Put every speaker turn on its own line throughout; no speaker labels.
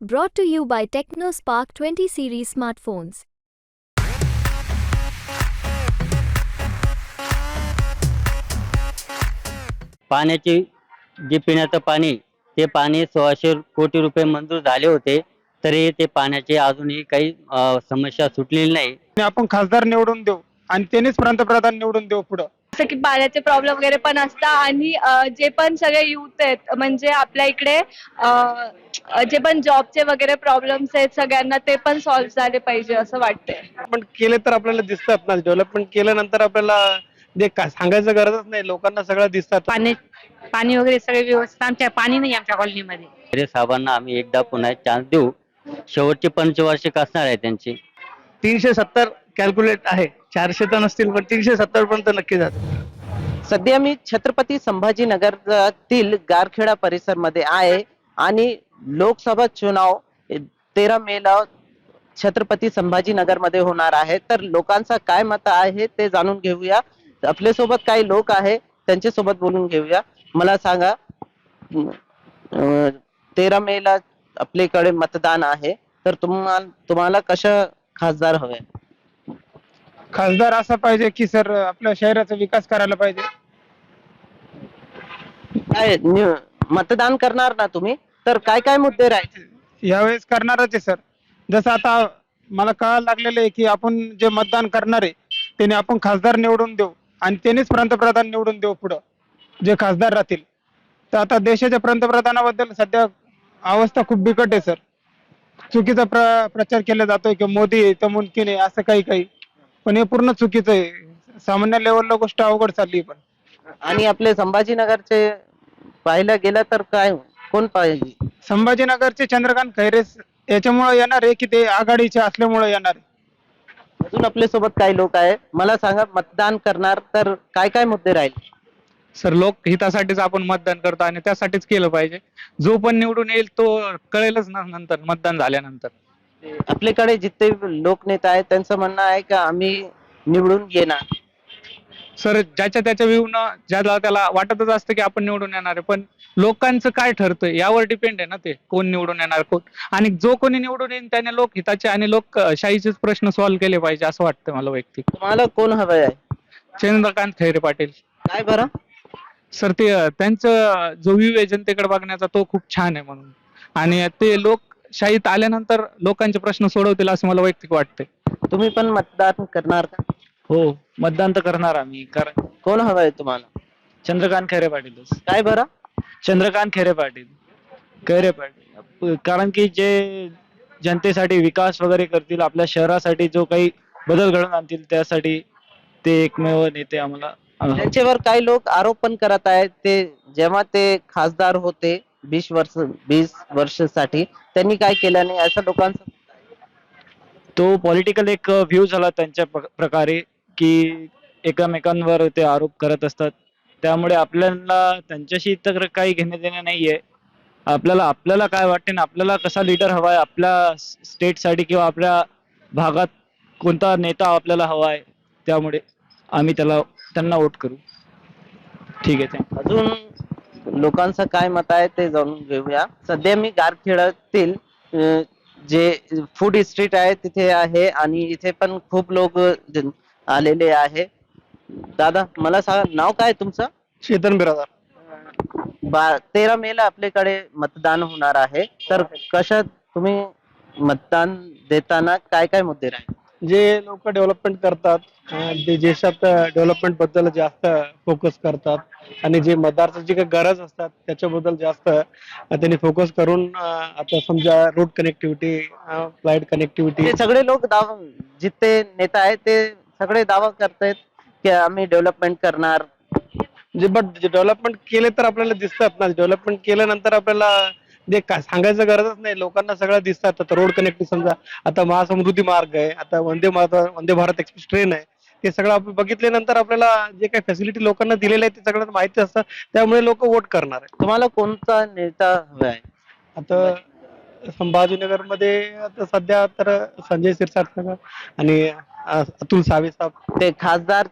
Brought to you by TechnoSpark 20 series smartphones.
पाण्याची जे पिण्याचं पाणी ते पाणी सोळाशे कोटी रुपये मंजूर झाले होते तरी ते पाण्याची अजूनही काही अ, समस्या सुटलेली नाही
आणि आपण खासदार निवडून देऊ आणि त्यांनीच पंतप्रधान निवडून देऊ पुढं
जसं की पाण्याचे प्रॉब्लेम वगैरे पण असतात आणि जे पण सगळे युथ आहेत म्हणजे आपल्या इकडे जे पण जॉबचे वगैरे प्रॉब्लेम्स आहेत सगळ्यांना ते पण सॉल्व्ह झाले पाहिजे असं वाटतंय.
पण केले तर आपल्याला दिसतात ना डेव्हलपमेंट केल्यानंतर आपल्याला जे का सांगायचं गरजच नाही लोकांना सगळं दिसतात.
पाणी पाणी वगैरे सगळे व्यवस्थित आमच्या पाणी नाही आमच्या कॉलनीमध्ये.
खैरे साहेबांना आम्ही एकदा पुन्हा चान्स देऊ. शेवटची पंचवार्षिक असणार आहे त्यांची.
तीनशे सत्तर कॅल्क्युलेट आहे. चारशे तर नसतील पण तीनशे सत्तर पर्यंत नक्की जाते
सध्या मी छत्रपती संभाजीनगरातील गारखेडा परिसरमध्ये आहे आणि लोकसभा चुनाव तेरा मे ला छत्रपती संभाजीनगरमध्ये होणार आहे. तर लोकांचा काय मत आहे ते जाणून घेऊया. आपल्यासोबत काही लोक आहे त्यांच्यासोबत बोलून घेऊया. मला सांगा तेरा मे ला आपल्याकडे मतदान आहे तर तुम्हाला तुम्हाला कशा खासदार हवे?
खासदार असा पाहिजे की सर आपल्या शहराचा विकास करायला पाहिजे.
काय नि- मतदान करणार ना तुम्ही? तर काय काय मुद्दे राहायचे?
यावेळेस करणारच आहे सर. जसं आता मला कळायला लागलेलं आहे की आपण जे मतदान करणार आहे त्याने आपण खासदार निवडून देऊ आणि त्यांनीच पंतप्रधान निवडून देऊ पुढं जे खासदार राहतील. तर आता देशाच्या पंतप्रधानाबद्दल सध्या अवस्था खूप बिकट आहे सर. चुकीचा प्र प्रचार केला जातोय की मोदी आहे तर मुमकिन आहे असं काही काही. पण हे पूर्ण चुकीचं आहे. सामान्य लेवलला गोष्ट अवघड चालली पण.
आणि आपले संभाजीनगरचे पाहायला गेलं तर काय? कोण पाहिजे?
संभाजीनगरचे चंद्रकांत खैरे याच्यामुळे येणार आहे की ते आघाडीचे असल्यामुळे येणार आहे.
अजून आपल्यासोबत काही लोक आहे? मला सांगा मतदान करणार तर काय काय मुद्दे राहील?
सर लोकहितासाठीच आपण मतदान करतो आणि त्यासाठीच केलं पाहिजे. जो पण निवडून येईल तो कळेलच ना नंतर मतदान झाल्यानंतर.
आपल्याकडे जिथे लोकनेता आहेत त्यांचं म्हणणं आहे का आम्ही निवडून येणार.
सर ज्याच्या त्याच्या व्ह्यूनं ज्याला त्याला वाटतच असतं की आपण निवडून येणार आहे पण लोकांचं काय ठरतं यावर डिपेंड आहे ना ते कोण निवडून येणार कोण? आणि जो कोणी निवडून येईल त्याने लोकहिताचे आणि लोकशाहीचेच प्रश्न सॉल्व्ह केले पाहिजे असं वाटतं मला वैयक्तिक.
तुम्हाला कोण हवं आहे
चंद्रकांत खैरे पाटील.
काय बरं?
सर ते त्यांचं जो व्ह्यू आहे जनतेकडे बघण्याचा तो खूप छान आहे म्हणून. आणि ते लोकशाहीत आल्यानंतर लोकांचे प्रश्न सोडवतील असं मला वैयक्तिक वाटतंय.
तुम्ही पण मतदान करणार का?
हो मतदान तर करणार आम्ही कारण
कोण हवं आहे तुम्हाला?
चंद्रकांत खैरे पाटीलच
काय बरं?
चंद्रकांत खैरे पाटील. खैरे पाटील. कारण की जे जनतेसाठी विकास वगैरे करतील आपल्या शहरासाठी जो काही बदल घडवून आणतील त्यासाठी ते एकमेव नेते आम्हाला
त्यांच्यावर काही लोक आरोप पण करत आहेत. ते जेव्हा ते खासदार होते वीस वर्ष वीस वर्षासाठी. त्यांनी काय केलं नाही असं लोकांचं?
तो पॉलिटिकल एक व्ह्यू झाला त्यांच्या प्र- प्रकारे की एकमेकांवर ते आरोप करत असतात. त्यामुळे आपल्याला त्यांच्याशी तर काही घेणे देणे नाहीये. आपल्याला आपल्याला काय वाटते ना आपल्याला कसा लिडर हवा आहे? आपल्या स्टेटसाठी किंवा आपल्या भागात कोणता नेता आपल्याला हवा आहे? त्यामुळे आम्ही त्याला त्यांना वोट करू. ठीक आहे you.
अजून लोकांचं काय मत आहे ते जाणून घेऊया. सध्या मी गारखेड्यातील अं, जे फूड स्ट्रीट आहे तिथे आहे आणि इथे पण खूप लोक आलेले आहे. दादा मला सांगा नाव काय तुमचं?
चेतन बिरादार.
बा तेरा मे ला आपल्याकडे मतदान होणार आहे. तर कशा तुम्ही मतदान देताना काय काय मुद्दे राहील?
जे लोक डेव्हलपमेंट करतात जे देशात डेव्हलपमेंटबद्दल जास्त फोकस करतात आणि जे मतदारचं जी काही गरज असतात त्याच्याबद्दल जास्त त्यांनी फोकस करून आता समजा रोड कनेक्टिव्हिटी फ्लाईट कनेक्टिव्हिटी
सगळे लोक दावा जिथे नेता आहेत ते सगळे दावा करतायत की आम्ही डेव्हलपमेंट करणार.
जे बट जे डेव्हलपमेंट केले तर आपल्याला दिसतात ना डेव्हलपमेंट केल्यानंतर आपल्याला जे का सांगायचं गरजच नाही. लोकांना सगळं दिसतात आता रोड कनेक्टिव्ह समजा. आता महासमृद्धी मार्ग आहे. आता वंदे मात वंदे भारत एक्सप्रेस ट्रेन आहे. ते सगळं आपण बघितल्यानंतर आपल्याला जे काही फॅसिलिटी लोकांना दिलेल्या आहेत ते सगळं माहिती असतं. त्यामुळे लोक वोट करणार आहे
तुम्हाला कोणता नेता हवा आहे?
आता संभाजीनगरमध्ये आता सध्या तर संजय शिरसाट आणि अतुल सावे साहेब.
ते खासदार?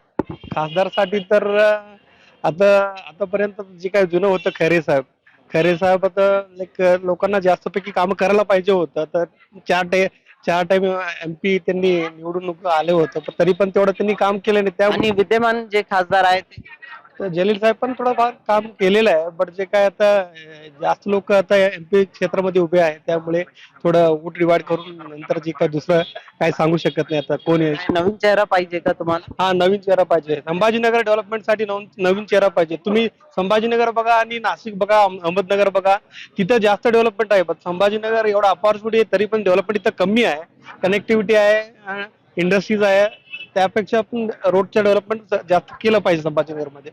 खासदारसाठी तर आता आतापर्यंत जे काही जुनं होतं खैरे साहेब
खरे साहेब आता लाईक लोकांना जास्तपैकी काम करायला पाहिजे होतं. तर चार टाइम चार टाइम एमपी त्यांनी निवडून आले होते. पण तरी पण तेवढं त्यांनी काम केलं नाही. त्या
आणि विद्यमान जे खासदार आहेत
तर जलील साहेब पण थोडंफार काम केलेलं आहे बट जे काय आता जास्त लोक आता एमपी क्षेत्रामध्ये उभे आहेत त्यामुळे थोडं उठ रिवाड करून नंतर जे काय दुसरं काय सांगू शकत नाही आता कोण आहे?
नवीन चेहरा पाहिजे का तुम्हाला?
हा नवीन चेहरा पाहिजे. संभाजीनगर डेव्हलपमेंटसाठी नवीन नवीन चेहरा पाहिजे. तुम्ही संभाजीनगर बघा आणि नाशिक बघा अहम- अहमदनगर बघा तिथं जास्त डेव्हलपमेंट आहे पण संभाजीनगर एवढा अपॉर्च्युनिटी आहे तरी पण डेव्हलपमेंट इथं कमी आहे. कनेक्टिव्हिटी आहे इंडस्ट्रीज आहे त्यापेक्षा आपण रोडचं डेव्हलपमेंट जास्त केलं पाहिजे संभाजीनगरमध्ये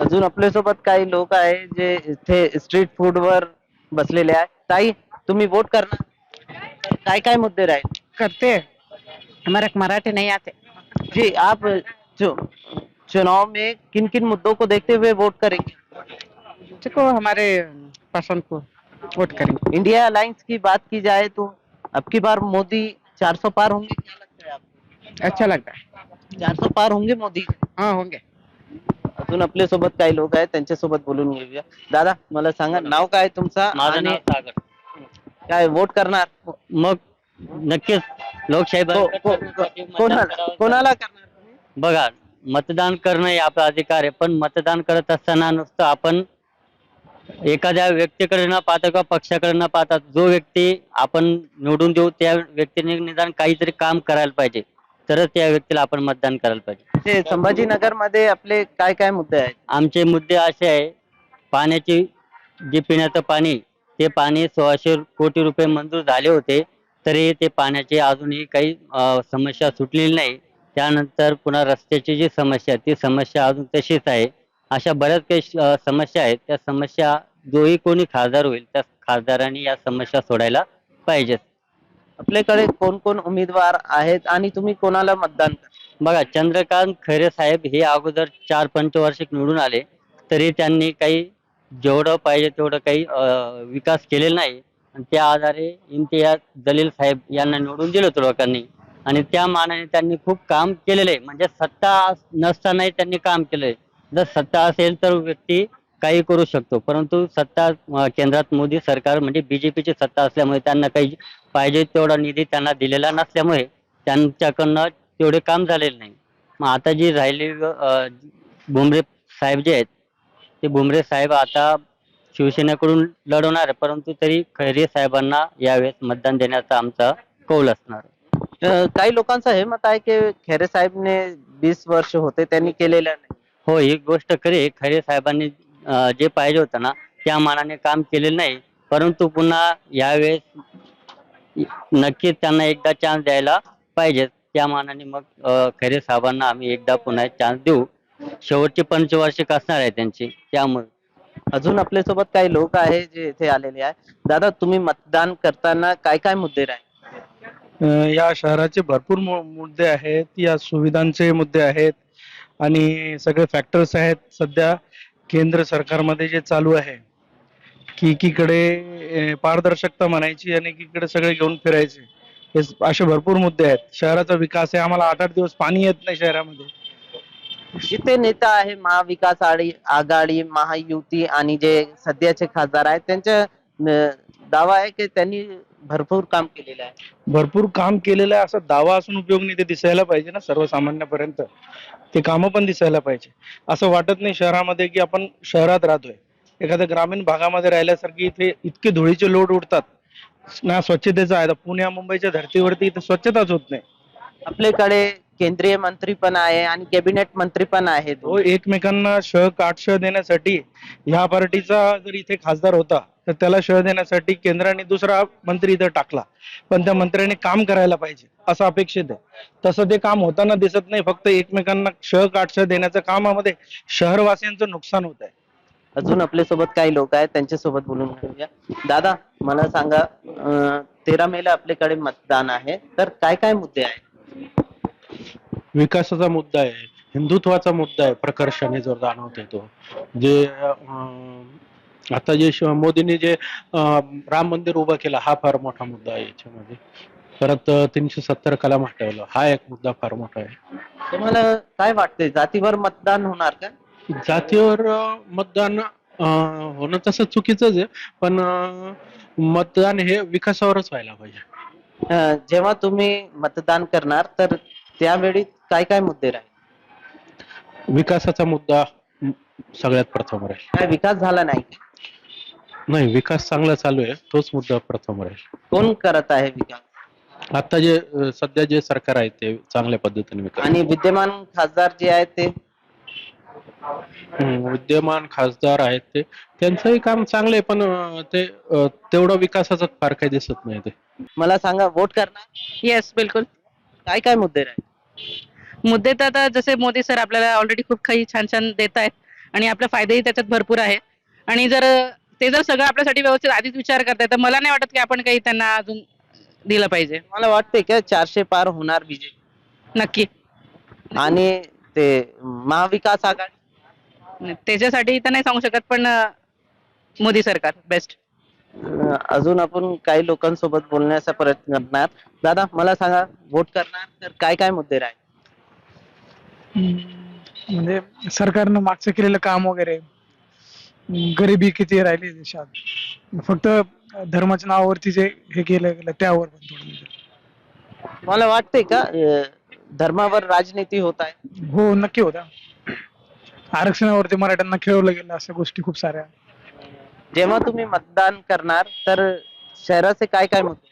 अजून आपल्या सोबत काही लोक आहे जे इथे स्ट्रीट फ़ूड वर बसलेले आहेत. ताई तुम्ही वोट करणार. तर काय काय मुद्दे राहील?
करते. हमारे मराठी नहीं आते.
जी आप चु, चुनाव में किन किन मुद्दों को देखते हुए वोट करेंगे?
देखो हमारे पसंद को वोट करेंगे।
इंडिया अलायंस की बात की जाए तो अब की बार मोदी 400 पार होंगे। क्या लगता है
अच्छा लगता है।
400 पार होंगे मोदी?
हाँ होंगे।
अजून आपल्यासोबत काही लोक आहेत त्यांच्यासोबत बोलून घेऊया. दादा मला सांगा नाव काय तुमचा?
माझं
आणि
नाव सागर.
काय वोट करणार?
मग नक्कीच लोकशाही
को- को-
बळकट
को- कोणाला कोणाला करणार तुम्ही?
बघा मतदान करणं हे आपला अधिकार आहे पण मतदान करत असताना नुसतं आपण एखाद्या व्यक्तीकडे न पाहता किंवा पक्षाकडे न पाहता जो व्यक्ती आपण निवडून देऊ त्या व्यक्तीने निदान काहीतरी काम करायला पाहिजे. तरच त्या व्यक्तीला आपण मतदान करायला पाहिजे.
ते संभाजीनगरमध्ये आपले काय काय मुद्दे आहेत?
आमचे मुद्दे असे आहे पाण्याची जे पिण्याचं पाणी ते पाणी सोळाशे कोटी रुपये मंजूर झाले होते तरी ते पाण्याची अजूनही काही अ, समस्या सुटलेली नाही. त्यानंतर पुन्हा रस्त्याची जी समस्या आहे ती समस्या अजून तशीच आहे. अशा बऱ्याच काही श- अ, समस्या आहेत. त्या समस्या जोही कोणी खासदार होईल त्या खासदारांनी या समस्या सोडायला पाहिजेत
आपल्याकडे कोण कोण उमेदवार आहेत आणि तुम्ही कोणाला मतदान
बघा चंद्रकांत खैरे साहेब हे अगोदर चार पंचवार्षिक निवडून आले तरी त्यांनी काही जेवढं पाहिजे तेवढं काही अं, विकास केलेला नाही. आणि त्या आधारे इम्तियाज जलील साहेब यांना निवडून दिलं होतं लोकांनी. आणि त्या मानाने त्यांनी खूप काम केलेलं आहे. म्हणजे सत्ता नसतानाही त्यांनी काम केलंय. जर सत्ता असेल तर व्यक्ती काही करू शकतो. परंतु सत्ता अं, केंद्रात मोदी सरकार म्हणजे बीजेपीची सत्ता असल्यामुळे त्यांना काही पाहिजे तेवढा निधी त्यांना दिलेला नसल्यामुळे त्यांच्याकडनं तेवढे काम झालेले नाही मग आता जी राहिली अं, भुमरे साहेब जे आहेत ते भुमरे साहेब आता शिवसेनेकडून लढवणार आहे, परंतु तरी खैरे साहेबांना यावेळेस मतदान देण्याचा आमचा कौल असणार
काही लोकांचं हे मत आहे की खेरे साहेबने वीस वर्ष होते त्यांनी केलेलं नाही
हो ही गोष्ट खरी. खैरे साहेबांनी जे पाहिजे होतं ना त्या मानाने काम केलेलं नाही परंतु पुन्हा यावेळेस नक्कीच त्यांना एकदा चान्स द्यायला पाहिजे. त्या मानाने मग अं, खैरे साहेबांना आम्ही एकदा पुन्हा चान्स देऊ. शेवटची पंचवार्षिक असणार आहे त्यांची. त्यामुळे.
अजून आपल्यासोबत काही लोक आहे जे इथे आलेले आहे. दादा तुम्ही मतदान करताना काय काय मुद्दे राहील?
अं, या शहराचे भरपूर मु- मुद्दे आहेत. या सुविधांचे मुद्दे आहेत. आणि सगळे फॅक्टर्स आहेत सध्या केंद्र सरकारमध्ये जे चालू आहे. की एकीकडे पारदर्शकता म्हणायची आणि एकीकडे सगळे घेऊन फिरायचे. हे असे भरपूर मुद्दे आहेत. शहराचा विकास आहे आम्हाला आठ आठ दिवस पाणी येत नाही शहरामध्ये.
जिथे नेता आहे महाविकास आघाडी आघाडी महायुती आणि जे सध्याचे खासदार आहेत त्यांचा अं, दावा आहे की त्यांनी भरपूर काम केलेलं आहे.
भरपूर काम केलेलं आहे. असा दावा असून उपयोग नाही ते दिसायला पाहिजे ना सर्वसामान्यापर्यंत. ते कामं पण दिसायला पाहिजे. असं वाटत नाही शहरामध्ये की आपण शहरात राहतोय. एखाद्या ग्रामीण भागामध्ये राहिल्यासारखी इथे इतके धुळीचे लोट उडतात. ना स्वच्छतेचा आहे आता पुण्या मुंबईच्या धर्तीवरती इथे स्वच्छताच होत नाही.
आपल्याकडे केंद्रीय मंत्री पण आहे आणि कॅबिनेट मंत्री पण आहेत.
तो एकमेकांना श काट श देण्यासाठी ह्या पार्टीचा जर इथे खासदार होता तर त्याला श देण्यासाठी केंद्राने दुसरा मंत्री इथं टाकला. पण त्या मंत्र्याने काम करायला पाहिजे असं अपेक्षित आहे. तसं ते काम होताना दिसत नाही फक्त एकमेकांना श काट श देण्याच्या कामामध्ये शहरवासियांचं नुकसान होत आहे.
अजून आपल्यासोबत काही लोक आहेत त्यांच्यासोबत बोलून घेऊया. दादा मला सांगा तेरा मेला आपल्याकडे मतदान आहे तर काय काय मुद्दे आहेत?
विकासाचा मुद्दा आहे हिंदुत्वाचा मुद्दा आहे प्रकर्षाने जो जाणवते तो. जे आता जे मोदींनी जे राम मंदिर उभं केलं हा फार मोठा मुद्दा आहे याच्यामध्ये. परत तीनशे सत्तर कलम हटवलं हा एक मुद्दा फार मोठा आहे.
तुम्हाला काय वाटतंय जातीवर मतदान होणार का?
जातीवर मतदान होणं तसं चुकीचंच आहे. पण मतदान हे विकासावरच व्हायला पाहिजे.
जेव्हा तुम्ही मतदान करणार तर त्यावेळी काय काय मुद्दे राहील?
विकासाचा मुद्दा सगळ्यात प्रथम राहील.
काय विकास झाला नाही?
नाही विकास चांगला चालू आहे. तोच मुद्दा प्रथम राहील.
कोण करत आहे विकास?
आता जे सध्या जे सरकार आहे ते चांगल्या पद्धतीने
आणि विद्यमान खासदार जे आहेत ते?
विद्यमान खासदार आहेत ते. त्यांचंही काम चांगलं आहे पण ते तेवढं विकासाचं फार काही दिसत नाही ते.
मला सांगा वोट करणार?
येस बिलकुल.
काय काय मुद्दे राहील?
मुद्दे तर आता जसे मोदी सर आपल्याला ऑलरेडी खूप काही छान छान देत आहेत आणि आपले फायदेही त्याच्यात भरपूर आहे. आणि जर ते जर सगळं आपल्यासाठी व्यवस्थित आधीच विचार करताय तर मला नाही वाटत की आपण काही त्यांना अजून दिलं पाहिजे.
मला वाटते का चारशे पार होणार बीजेपी.
नक्की.
आणि ते महाविकास आघाडी
त्याच्यासाठी तर नाही सांगू शकत पण मोदी सरकार बेस्ट
अजून आपण काही लोकांसोबत बोलण्याचा प्रयत्न करणार. दादा मला सांगा वोट करणार तर काय काय मुद्दे राहील?
म्हणजे सरकारनं मागचं केलेलं काम वगैरे गरिबी किती राहिली देशात? फक्त धर्माच्या नावावरती जे हे केलं गेलं त्यावर पण थोडं म्हणजे.
मला वाटते का अं, धर्मावर राजनीती होत आहे?
हो नक्की होता. आरक्षणावरती मराठ्यांना खेळवलं गेलं अशा गोष्टी खूप साऱ्या.
जेव्हा तुम्ही मतदान करणार तर शहराचे काय काय मुद्दे?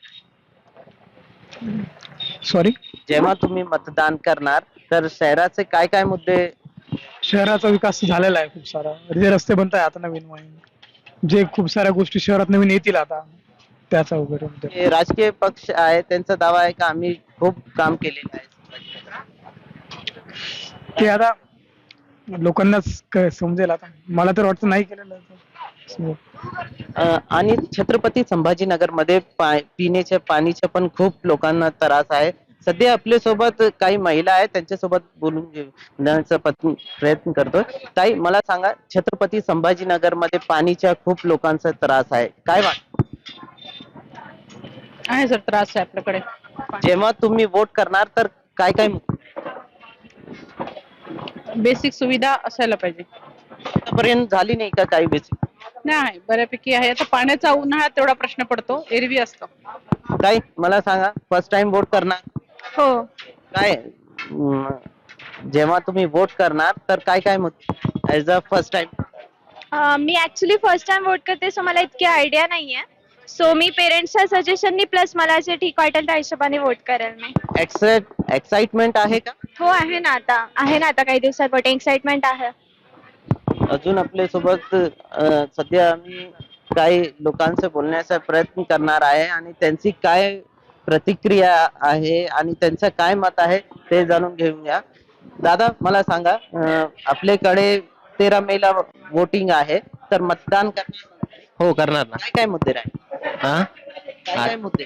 सॉरी
जेव्हा तुम्ही मतदान करणार तर शहराचे काय काय मुद्दे?
शहराचा विकास झालेला आहे खूप सारा. जे रस्ते बनत आहे आता नवीन नवीन जे खूप साऱ्या गोष्टी शहरात नवीन येतील आता त्याचा वगैरे.
जे राजकीय पक्ष आहे त्यांचा दावा आहे का? आम्ही खूप काम केलेलं आहे.
ते आता लोकांनाच क- समजेल आता. मला तर वाटतं नाही केलेलं
अं, आणि छत्रपती संभाजीनगरमध्ये पा- पिण्याच्या पाणीच्या पण खूप लोकांना त्रास आहे. सध्या आपल्यासोबत काही महिला आहेत त्यांच्यासोबत बोलून घेण्याचा पत- प्रयत्न करतोय. ताई मला सांगा छत्रपती संभाजीनगरमध्ये पाणीच्या खूप लोकांचा त्रास आहे. काय वाटत
आहे सर त्रास आहे आपल्याकडे.
जेव्हा तुम्ही वोट करणार तर काय काय
बेसिक सुविधा असायला पाहिजे.
आतापर्यंत झाली नाही का काही बेसिक
नाही बऱ्यापैकी आहे. आता पाण्याचा उन्हाळ्यात तेवढा प्रश्न पडतो. एरवी असतो.
काय मला सांगा. फर्स्ट टाइम वोट करणार?
हो.
काय? जेव्हा तुम्ही वोट करणार तर काय काय as a first time
um, मी ऍक्च्युली फर्स्ट टाइम वोट करते सो मला इतकी आयडिया नाहीये. सो मी पेरेंट्सच्या सजेशननी प्लस मला जे ठीक वाटेल त्या हिशोबाने वोट करेल मी.
एक्साइटमेंट आहे का?
हो आहे ना आता. आहे ना आता काही दिवसात वोटिंग एक्साइटमेंट आहे.
अजून आपल्यासोबत सध्या आम्ही काही लोकांशी बोलण्याचा प्रयत्न करणार आहे आणि त्यांची काय प्रतिक्रिया आहे आणि त्यांचं काय मत आहे ते जाणून घेऊया. दादा मला सांगा अं, आपल्याकडे तेरा मेला वोटिंग आहे तर मतदान करणार
हो करणार ना.
काय काय मुद्दे राहील?
हा?
काय काय मुद्दे?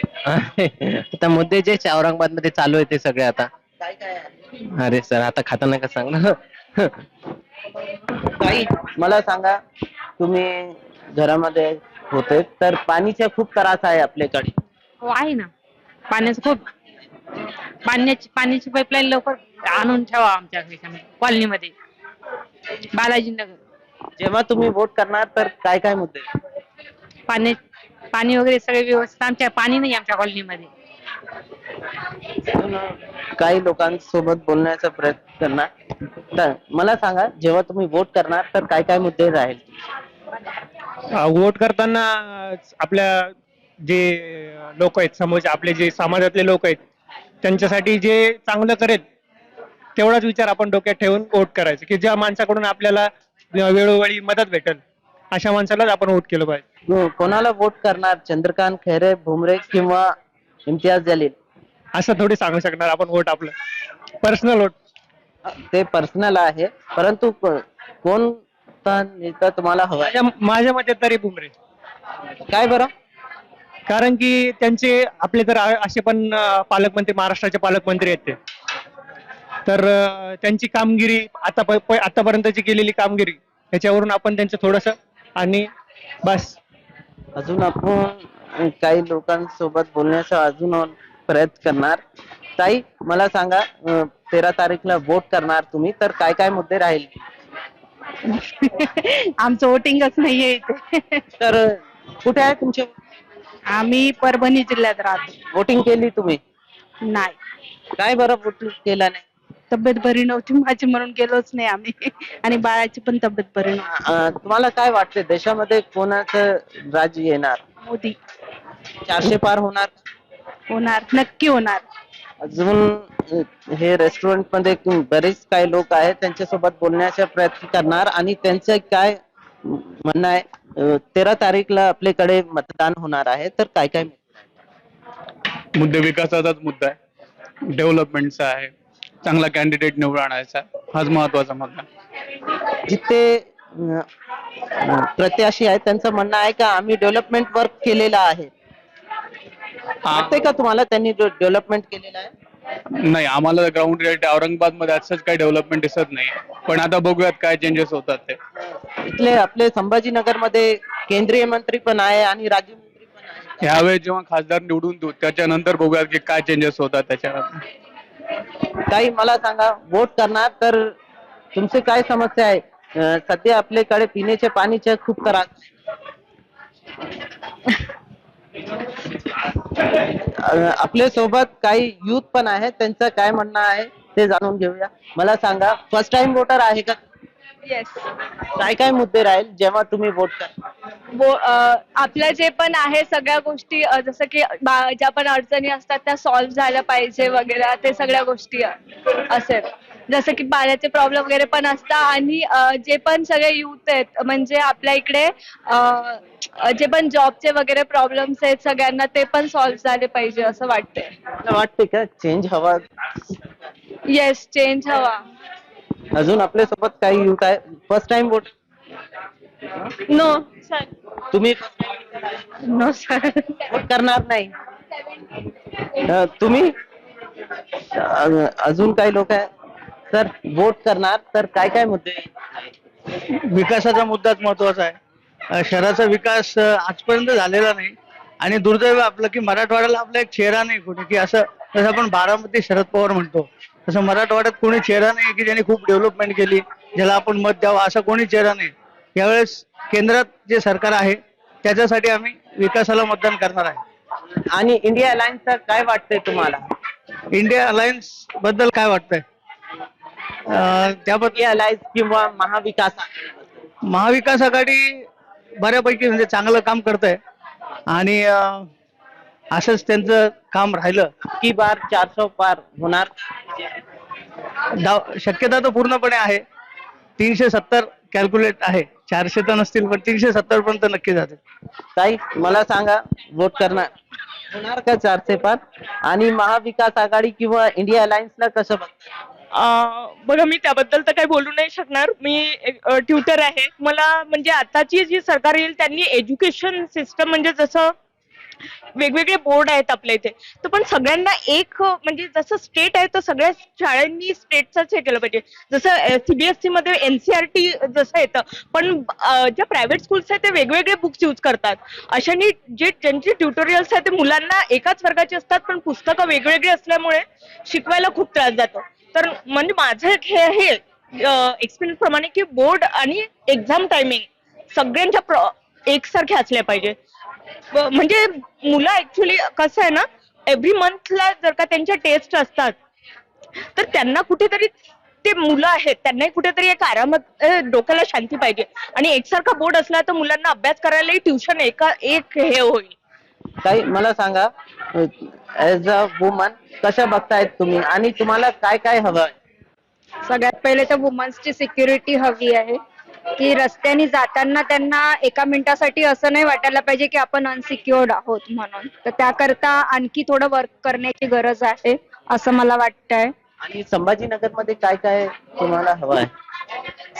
आता मुद्दे जे औरंगाबादमध्ये चालू आहे ते सगळे आता.
काय काय? आहे?
अरे सर आता खाता नका सांग ना.
ताई मला सांगा तुम्ही घरामध्ये होते तर पाणीचा खूप त्रास आहे आपल्याकडे
हो आहे ना. पाण्याचं खूप. पाण्याची पाण्याची पाईपलाईन लवकर आणून ठेवा आमच्या कॉलनीमध्ये. बालाजीनगर.
जेव्हा तुम्ही वोट करणार तर काय काय मुद्दे?
पाणी पाणी वगैरे सगळे व्यवस्थित आमच्या पाणी नाही आमच्या कॉलनीमध्ये.
काही लोकांसोबत बोलण्याचा प्रयत्न करणार तर मला सांगा जेव्हा तुम्ही वोट करणार तर काय काय मुद्दे राहील?
वोट करताना आपल्या जे लोक आहेत समोर आपले जे समाजातले लोक आहेत त्यांच्यासाठी जे चांगलं करेल तेवढाच विचार आपण डोक्यात ठेवून वोट करायचं. की ज्या माणसाकडून आपल्याला वेळोवेळी मदत भेटेल अशा माणसालाच आपण वोट केलं पाहिजे.
को- कोणाला वोट करणार? चंद्रकांत खैरे भुमरे किंवा इम्तियाज जलील?
असं थोडी सांगू शकणार आपण वोट आपलं. पर्सनल वोट
ते पर्सनल आहे परंतु को- कोणता नेता तुम्हाला हवा?
माझ्या माझ्या मते तरी बुमरे
काय बरं?
कारण की त्यांचे आपले तर आ- असे पण अं, पालकमंत्री महाराष्ट्राचे पालकमंत्री आहेत ते. तर अं, त्यांची कामगिरी आता प- प- आतापर्यंतची केलेली कामगिरी याच्यावरून आपण त्यांचं थोडस आणि बस.
अजून आपण काही लोकांसोबत बोलण्याचा अजून प्रयत्न करणार. ताई मला सांगा तेरा तारीखला वोट करणार तुम्ही तर काय काय मुद्दे राहील?
आमचं वोटिंगच नाहीये इथे.
तर कुठे आहे तुमचे?
आम्ही परभणी जिल्ह्यात राहतो.
वोटिंग केली तुम्ही?
नाही.
काय बरं वोटिंग केलं नाही?
तब्येत बरी नव्हती माझी म्हणून गेलोच नाही आम्ही. आणि बाळाची पण तब्येत बरी नव्हती.
अं, तुम्हाला काय वाटते देशामध्ये कोणाचं राज्य येणार?
मोदी.
चारशे पार होणार?
होणार नक्की होणार.
अजून अं, हे रेस्टॉरंटमध्ये बरेच काही लोक आहेत त्यांच्यासोबत बोलण्याचा प्रयत्न करणार. आणि त्यांचं काय म्हणणं आहे अं, तेरा तारीखला आपल्याकडे मतदान होणार आहे तर काय काय?
मुद्दे विकासाचाच मुद्दा आहे. डेव्हलपमेंटचा आहे. चांगला कॅन्डिडेट निवडून आणायचा. हाच महत्त्वाचा मुद्दा.
जिथे अं, अं, प्रत्याशी आहेत त्यांचं म्हणणं आहे का आम्ही डेव्हलपमेंट वर्क केलेलं आहे. का तुम्हाला त्यांनी डेव्हलपमेंट केलेलं आहे?
नाही आम्हाला ग्राउंड रियालिटी औरंगाबादमध्ये असंच काही डेव्हलपमेंट दिसत नाही. पण आता बघूयात काय चेंजेस होतात ते.
इथले आपले संभाजीनगरमध्ये केंद्रीय मंत्री पण आहे आणि राज्यमंत्री पण आहे.
ह्यावेळेस जेव्हा खासदार निवडून देऊ त्याच्यानंतर बघूयात की काय चेंजेस होतात त्याच्यानंतर
काही मला सांगा वोट करणार तर तुमचे काय समस्या आहे? अं, सध्या आपल्याकडे पिण्याच्या पाणीचे खूप त्रास. आपल्यासोबत काही युथ पण आहे त्यांचं काय म्हणणं आहे ते जाणून घेऊया. मला सांगा फर्स्ट टाइम वोटर आहे का?
येस
काय काय मुद्दे राहील जेव्हा तुम्ही वोट करा
वो अ, आपलं जे पण आहे सगळ्या गोष्टी अ, जसं की बा- ज्या पण अडचणी असतात त्या सॉल्व्ह झाल्या पाहिजे वगैरे ते सगळ्या गोष्टी अ, असेल. जसं की पाण्याचे प्रॉब्लेम वगैरे पण असतात आणि अ, जे पण सगळे युथ आहेत म्हणजे आपल्या इकडे अ, अ, जे पण जॉबचे वगैरे प्रॉब्लेम्स आहेत सगळ्यांना ते पण सॉल्व्ह झाले पाहिजे असं वाटतंय.
मला वाटते का चेंज हवा?
येस चेंज हवा.
अजून आपल्यासोबत काही युथ आहे first time vote
no sir
तुम्ही
नो सर
वोट करणार नाही. अं, तुम्ही? अं, अजून काही लोक आहे? सर वोट करणार तर काय काय मुद्दे?
विकासाचा मुद्दाच महत्त्वाचा आहे. अ, शहराचा विकास अ, आजपर्यंत झालेला नाही. आणि दुर्दैव आपलं की मराठवाड्याला आपला एक चेहरा नाही कोणी की असं जसं आपण बारामती शरद पवार म्हणतो. तसं मराठवाड्यात कोणी चेहरा नाही की ज्याने खूप डेव्हलपमेंट केली ज्याला आपण मत द्यावं असा कोणी चेहरा नाही. यावेळेस केंद्रात जे सरकार आहे त्याच्यासाठी आम्ही विकासाला मतदान करणार आहे.
आणि इंडिया अलायन्सचं काय वाटतंय तुम्हाला?
इंडिया अलायन्सबद्दल काय वाटतंय? त्याबद्दल
अलायन्स किंवा महाविकास?
महाविकास आघाडी बऱ्यापैकी म्हणजे चांगलं काम करत आहे आणि असंच त्यांचं काम राहिलं
की बार चारशे पार होणार.
शक्यता तर पूर्णपणे आहे. तीनशे सत्तर कॅल्क्युलेट आहे. चारशे तर नसतील पण तीनशे सत्तर पर्यंत नक्की जाते
ताई मला सांगा वोट करणार. होणार का चारशे पार? आणि महाविकास आघाडी किंवा इंडिया अलायन्सला कसं बघता
अं, बघा मी त्याबद्दल तर काही बोलू नाही शकणार. मी ट्युटर आहे. मला म्हणजे आताची जी सरकार येईल त्यांनी एज्युकेशन सिस्टम म्हणजे जसं वेगवेगळे बोर्ड आहेत आपल्या इथे. तर पण सगळ्यांना एक म्हणजे जसं स्टेट आहे तर सगळ्या शाळांनी स्टेटच हे केलं पाहिजे. जसं सीबीएसई मध्ये एनसीआरटी जसं येतं पण ज्या प्रायव्हेट स्कूल्स आहेत ते वेगवेगळे बुक्स यूज करतात. अशाने जे ज्यांचे ट्युटोरियल्स आहेत ते मुलांना एकाच वर्गाचे असतात पण पुस्तकं वेगवेगळी असल्यामुळे शिकवायला खूप त्रास जातो. तर म्हणजे माझं हे हे आहे एक्सपिरियन्स प्रमाणे की बोर्ड आणि एक्झाम टायमिंग सगळ्यांच्या एकसारख्या असल्या पाहिजे. म्हणजे मुलं ऍक्च्युली कसं आहे ना एव्हरी मंथला जर का त्यांच्या टेस्ट असतात तर त्यांना कुठेतरी ते मुलं आहेत त्यांनाही कुठेतरी एक आरामात डोक्याला शांती पाहिजे. आणि एकसारखा बोर्ड असला तर मुलांना अभ्यास करायलाही ट्युशन एका एक हे होईल.
ताई मला सांगा ऍज अ वुमन कशा बघतायत तुम्ही? आणि तुम्हाला काय काय हवं
सगळ्यात पहिले तर वुमन्सची सिक्युरिटी हवी आहे. की रस्त्याने जाताना त्यांना एका मिनिटासाठी असं नाही वाटायला पाहिजे की आपण अनसिक्युअर्ड आहोत म्हणून. तर त्याकरता आणखी थोडं वर्क करण्याची गरज आहे असं मला वाटतंय.
आणि संभाजीनगरमध्ये काय काय तुम्हाला हवं आहे?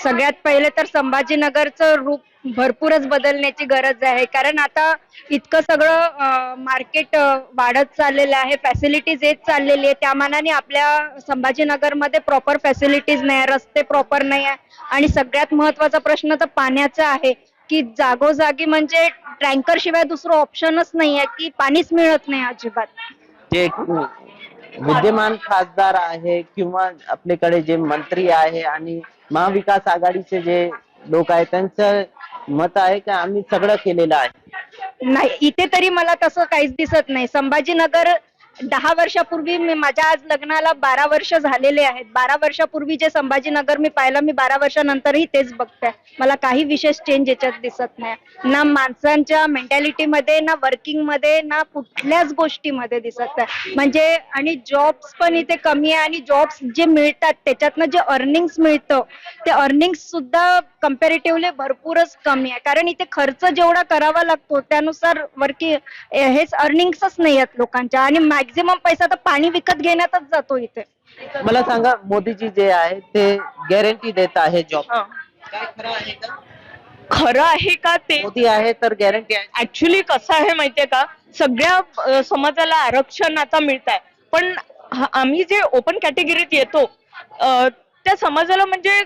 सगळ्यात पहिले तर संभाजीनगरचं रूप भरपूरच बदलण्याची गरज आहे. कारण आता इतकं सगळं मार्केट वाढत चाललेलं आहे. फॅसिलिटीज येत चाललेली आहे त्या मानाने आपल्या संभाजीनगरमध्ये प्रॉपर फॅसिलिटीज नाही आहे रस्ते प्रॉपर नाही आहे. आणि सगळ्यात महत्त्वाचा प्रश्न तर पाण्याचा आहे की जागोजागी म्हणजे टँकर शिवाय दुसरं ऑप्शनच नाही आहे की पाणीच मिळत नाही अजिबात.
जे विद्यमान खासदार आहे किंवा आपल्याकडे जे मंत्री आहे आणि महाविकास आघाडीचे जे लोक आहेत त्यांचं मत आहे की आम्ही सगळं केलेलं आहे.
नाही इथे तरी मला तसं काहीच दिसत नाही. संभाजीनगर दहा वर्षापूर्वी मी माझ्या आज लग्नाला बारा वर्ष झालेले आहेत. बारा वर्षापूर्वी जे संभाजीनगर मी पाहिलं मी बारा वर्षानंतरही तेच बघते. मला काही विशेष चेंज याच्यात दिसत नाही. ना माणसांच्या मेंटॅलिटीमध्ये ना वर्किंगमध्ये ना कुठल्याच गोष्टीमध्ये दिसत आहे म्हणजे आणि जॉब्स पण इथे कमी आहे आणि जॉब्स जे मिळतात त्याच्यातनं जे अर्निंग्स मिळतं ते अर्निंग्स सुद्धा कम्पॅरेटिव्हली भरपूरच कमी आहे. कारण इथे खर्च जेवढा करावा लागतो त्यानुसार वर्की हेच अर्निंग्सच नाही आहेत लोकांच्या. आणि मॅक्झिमम पैसा तर पाणी विकत घेण्यातच जातो इथे.
मला सांगा मोदीजी जे आहे ते गॅरंटी देत आहे जॉब
हा.
खरं आहे का
खरं आहे का ते?
मोदी आहे तर गॅरंटी आहे.
ऍक्च्युली कसं आहे माहितीये का? सगळ्या अ, समाजाला आरक्षण आता मिळत आहे पण ह- आम्ही जे ओपन कॅटेगरीत येतो अ, त्या समाजाला म्हणजे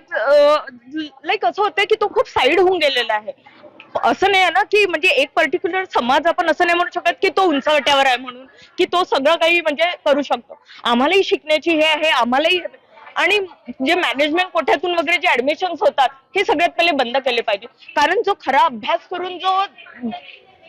लाईक असं होतं की तो खूप साईड होऊन गेलेला आहे. असं नाही आहे ना की म्हणजे एक पर्टिक्युलर समाज आपण असं नाही म्हणू शकत की तो उंचवट्यावर आहे म्हणून की तो सगळं काही म्हणजे करू शकतो. आम्हालाही शिकण्याची हे आहे आम्हालाही आणि जे मॅनेजमेंट कोठ्यातून वगैरे जे ऍडमिशन्स होतात हे सगळ्यात पहिले बंद केले पाहिजे. कारण जो खरा अभ्यास करून जो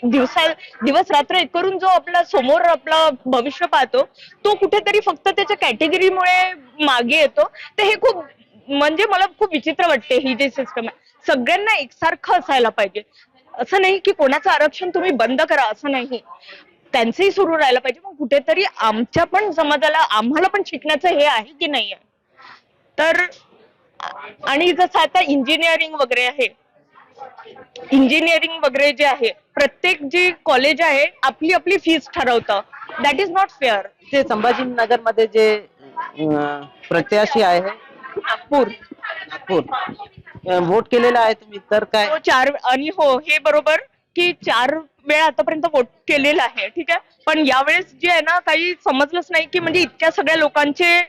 दिवसा दिवस रात्र एक करून जो आपला समोर आपला भविष्य पाहतो तो कुठेतरी फक्त त्याच्या कॅटेगरीमुळे मागे येतो. तर हे खूप म्हणजे मला खूप विचित्र वाटते ही जी सिस्टम आहे. सगळ्यांना एकसारखं असायला पाहिजे. असं नाही की कोणाचं आरक्षण तुम्ही बंद करा असं नाही. त्यांचंही सुरू राहायला पाहिजे. मग कुठेतरी आमच्या पण समाजाला आम्हाला पण शिकण्याचं हे आहे की नाही? तर आणि जसं आता इंजिनिअरिंग वगैरे आहे. इंजिनिअरिंग वगैरे जे आहे प्रत्येक जी कॉलेज आहे आपली आपली फीस ठरवतं. दॅट इज नॉट फेअर
ते संभाजीनगरमध्ये जे प्रत्याशी आहे
नागपूर.
नागपूर. वोट केलेला आहे तुम्ही तर काय?
हो चार आणि हो हे बरोबर की चार वेळा आतापर्यंत वोट केलेला आहे ठीक आहे? पण यावेळेस जे आहे ना काही समजलंच नाही की म्हणजे इतक्या सगळ्या लोकांचे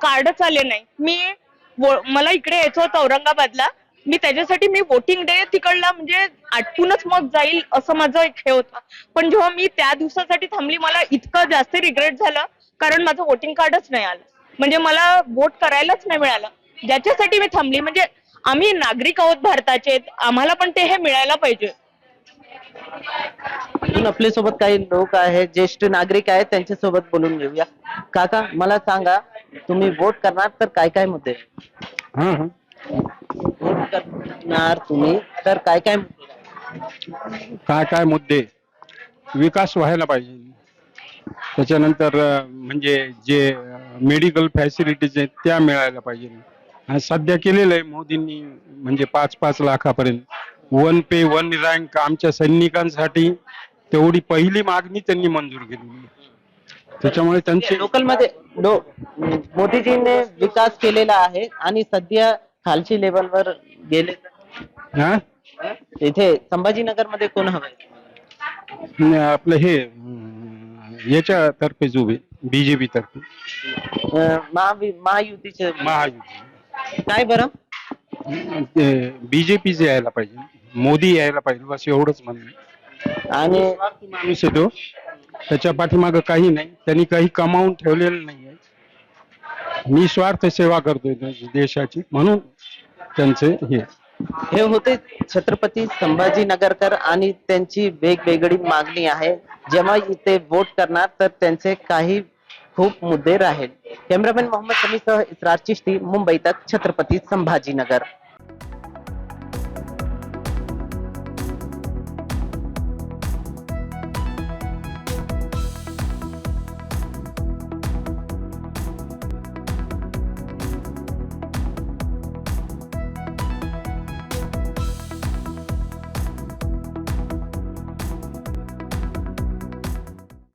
कार्डच आले नाही. मी वो- मला इकडे यायचं होतं औरंगाबादला. मी त्याच्यासाठी मी वोटिंग डे तिकडला म्हणजे आटपूनच मग जाईल असं माझं एक हे होतं. पण जेव्हा मी त्या दिवसासाठी थांबली मला इतकं जास्त रिग्रेट झालं कारण माझं वोटिंग कार्डच नाही आलं. म्हणजे मला वोट करायलाच नाही मिळालं. ज्याच्यासाठी मी थांबली म्हणजे आम्ही नागरिक आहोत भारताचे आम्हाला पण ते हे मिळायला पाहिजे.
अजून आपल्यासोबत काही लोक आहेत ज्येष्ठ नागरिक आहेत त्यांच्यासोबत बोलून घेऊया. काका मला सांगा तुम्ही वोट करणार तर काय काय मुद्दे? वोट करणार तुम्ही तर काय काय मुद्दे?
काय काय मुद्दे? विकास व्हायला पाहिजे. त्याच्यानंतर म्हणजे जे मेडिकल फॅसिलिटीज आहेत त्या मिळायला पाहिजे. सध्या केलेलं आहे मोदींनी म्हणजे पाच पाच लाखापर्यंत. वन पे वन रँक आमच्या सैनिकांसाठी तेवढी पहिली मागणी त्यांनी मंजूर आहे. त्याच्यामुळे त्यांचे
लोकलमध्ये लो मोदीजीने विकास केलेला आहे आणि सध्या खालची लेवलवर गेले
हा?
इथे संभाजीनगरमध्ये कोण हवंय?
न- आपलं हे अं, याच्यातर्फेच उभे बीजेपी तर्फे
अं, महावि महायुतीचे
महायुती.
काय बरं?
बीजेपीच यायला पाहिजे. मोदी यायला पाहिजे बस एवढंच म्हणणं आहे.
आणि
स्वार्थी माणूस येतो त्याच्या पाठीमागं काही नाही. त्यांनी काही कमावून ठेवलेलं नाही आहे निस्वार्थ सेवा करतोय देशाची म्हणून त्यांचे हे.
हे होते छत्रपती संभाजी नगरकर आणि त्यांची वेगवेगळी मागणी आहे. जेव्हा इथे वोट करणार तर त्यांचे काही खूप मुद्दे राहील. कॅमेरामॅन मोहम्मद समीसह इस्रार चिश्ती मुंबई तक छत्रपती संभाजीनगर.